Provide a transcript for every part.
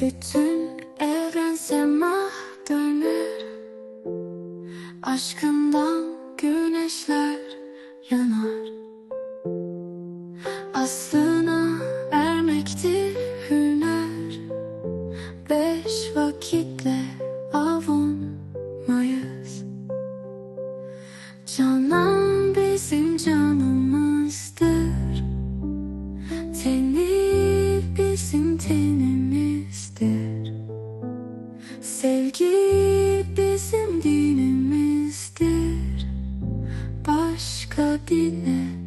Bütün evren sema döner Aşkından güneşler yanar. Aslına ermektir hüner. Beş vakitle avunmayız. Canan bizim canımızdır. Teni bizim tenimizdir Sevgi bizim dinimizdir. Başka dile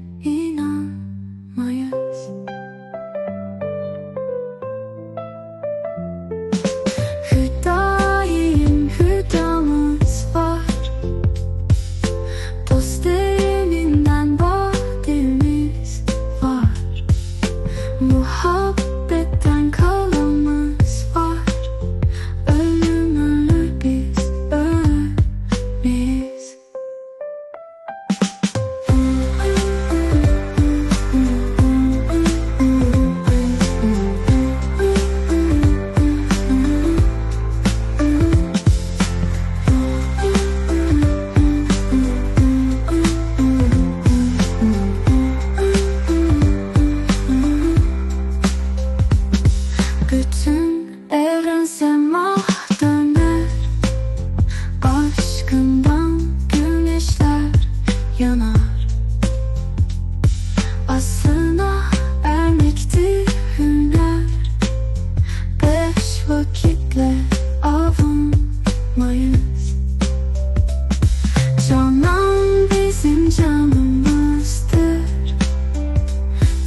bizim canımızdır.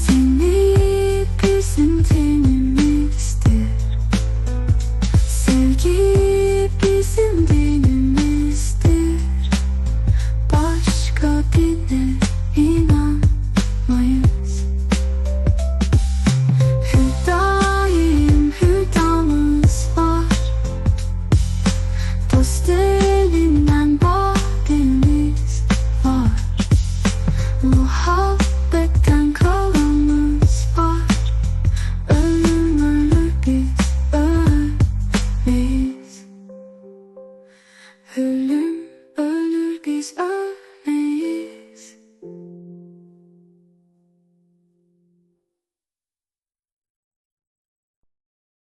Teni bizim tenimizdir. Sevgi bizim And.